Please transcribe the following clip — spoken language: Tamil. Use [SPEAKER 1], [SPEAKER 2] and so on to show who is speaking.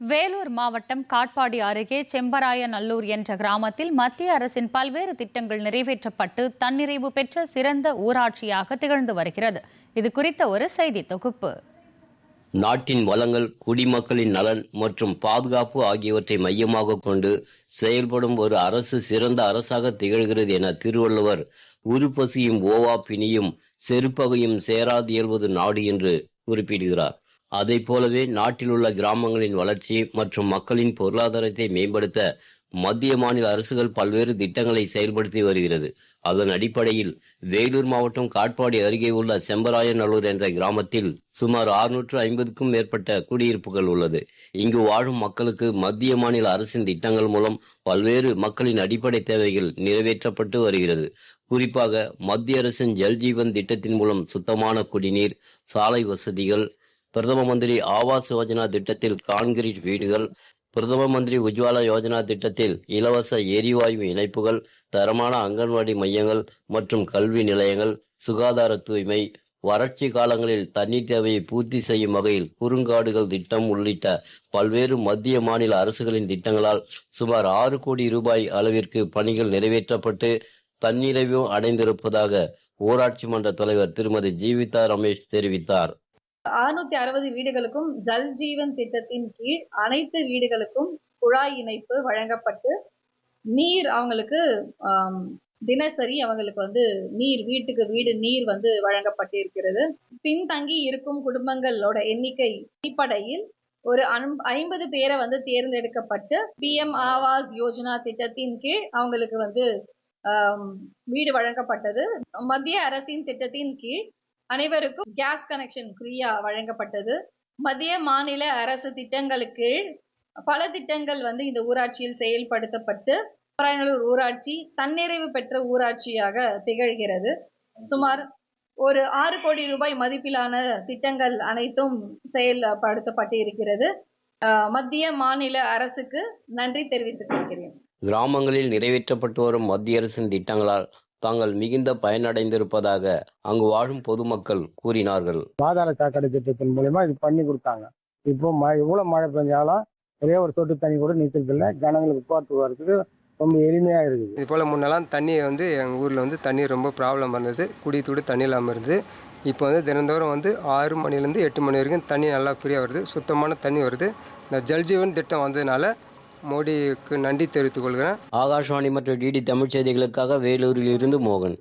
[SPEAKER 1] வேலூர் மாவட்டம் காட்பாடி அருகே செம்பராயநல்லூர் என்ற கிராமத்தில் மத்திய அரசின் பல்வேறு திட்டங்கள் நிறைவேற்றப்பட்டு தன்னிறைவு பெற்ற சிறந்த ஊராட்சியாக திகழ்ந்து வருகிறது. இது குறித்த ஒரு செய்தி தொகுப்பு.
[SPEAKER 2] நாட்டின் வளங்கள் குடிமக்களின் நலன் மற்றும் பாதுகாப்பு ஆகியவற்றை மையமாக கொண்டு செயல்படும் ஒரு அரசு சிறந்த அரசாக திகழ்கிறது என திருவள்ளுவர் உருப்பசியும் ஓவா பிணியும் செருப்பகையும் சேராது இயல்வது நாடு என்று குறிப்பிடுகிறார். அதைப் போலவே நாட்டில் உள்ள கிராமங்களின் வளர்ச்சி மற்றும் மக்களின் பொருளாதாரத்தை மேம்படுத்த மத்திய மாநில அரசுகள் பல்வேறு திட்டங்களை செயல்படுத்தி வருகிறது. அதன் அடிப்படையில் வேலூர் மாவட்டம் காட்பாடி அருகே உள்ள செம்பராயநல்லூர் என்ற கிராமத்தில் சுமார் அறுநூற்று ஐம்பதுக்கும் மேற்பட்ட குடியிருப்புகள் உள்ளது. இங்கு வாழும் மக்களுக்கு மத்திய மாநில அரசின் திட்டங்கள் மூலம் பல்வேறு மக்களின் அடிப்படை தேவைகள் நிறைவேற்றப்பட்டு வருகிறது. குறிப்பாக மத்திய அரசின் ஜல்ஜீவன் திட்டத்தின் மூலம் சுத்தமான குடிநீர் சாலை வசதிகள் பிரதம மந்திரி ஆவாஸ் யோஜனா திட்டத்தில் கான்கிரீட் வீடுகள் பிரதம மந்திரி உஜ்வாலா யோஜனா திட்டத்தில் இலவச எரிவாயு இணைப்புகள் தரமான அங்கன்வாடி மையங்கள் மற்றும் கல்வி நிலையங்கள் சுகாதார தூய்மை வறட்சி காலங்களில் தண்ணீர் தேவையை பூர்த்தி செய்யும் வகையில் குறுங்காடுகள் திட்டம் உள்ளிட்ட பல்வேறு மத்திய மாநில அரசுகளின் திட்டங்களால் சுமார் ஆறு கோடி ரூபாய் அளவிற்கு பணிகள் நிறைவேற்றப்பட்டு தன்னிறைவும் அடைந்திருப்பதாக ஊராட்சி மன்ற தலைவர் திருமதி ஜீவிதா ரமேஷ் தெரிவித்தார்.
[SPEAKER 3] அறுநூத்தி அறுபது வீடுகளுக்கும் ஜல் ஜீவன் திட்டத்தின் கீழ் அனைத்து வீடுகளுக்கும் குழாய் இணைப்பு வழங்கப்பட்டு நீர் அவங்களுக்கு தினசரி அவங்களுக்கு வந்து நீர் வீட்டுக்கு வீடு நீர் வந்து வழங்கப்பட்டு இருக்கிறது பின்தங்கி இருக்கும் குடும்பங்களோட எண்ணிக்கை அடிப்படையில் ஒரு அன்- ஐம்பது பேரை வந்து தேர்ந்தெடுக்கப்பட்டு பிஎம் ஆவாஸ் யோஜனா திட்டத்தின் கீழ் அவங்களுக்கு வந்து வீடு வழங்கப்பட்டது. மத்திய அரசின் திட்டத்தின் கீழ் அனைவருக்கும் கேஸ் கனெக்ஷன் ஃப்ரீயா வழங்கப்பட்டது. மத்திய மாநில அரசு திட்டங்களுக்கு கீழ் பல திட்டங்கள் வந்து இந்த ஊராட்சியில் செயல்படுத்தப்பட்டு பராயநல்லூர் ஊராட்சி தன்னிறைவு பெற்ற ஊராட்சியாக திகழ்கிறது. சுமார் ஒரு ஆறு கோடி ரூபாய் மதிப்பிலான திட்டங்கள் அனைத்தும் செயல்படுத்தப்பட்டு இருக்கிறது மத்திய மாநில அரசுக்கு நன்றி தெரிவித்துக் கொள்கிறேன்.
[SPEAKER 2] கிராமங்களில் நிறைவேற்றப்பட்டு வரும் மத்திய அரசின் திட்டங்களால் தாங்கள் மிகுந்த பயனடைந்திருப்பதாக அங்கு வாழும் பொதுமக்கள் கூறினார்கள்.
[SPEAKER 4] பாதாள சாக்கடை திட்டத்தின் மூலயமா இது பண்ணி கொடுத்தாங்க. இப்போ மழை எவ்வளோ மழை பெஞ்சாலும் ஒரே ஒரு சொட்டு தண்ணி கூட நீச்சல் ஜனங்களுக்கு போகிறதுக்கு வரதுக்கு ரொம்ப எளிமையாக இருக்குது.
[SPEAKER 5] இது போல் முன்னெல்லாம் தண்ணி வந்து எங்கள் ஊரில் வந்து தண்ணி ரொம்ப ப்ராப்ளம் இருந்தது. குடி துடி தண்ணி இல்லாமல் இருந்தது. இப்போ வந்து தினந்தோறும் வந்து ஆறு மணிலேருந்து எட்டு மணி வரைக்கும் தண்ணி நல்லா ஃப்ரீயாக வருது. சுத்தமான தண்ணி வருது. இந்த ஜல்ஜீவன் திட்டம் வந்ததுனால மோடிக்கு நன்றி தெரிவித்துக் கொள்கிறேன்.
[SPEAKER 2] ஆகாஷ்வாணி மற்றும் டிடி தமிழ் செய்திகளுக்காக வேலூரில் இருந்து மோகன்.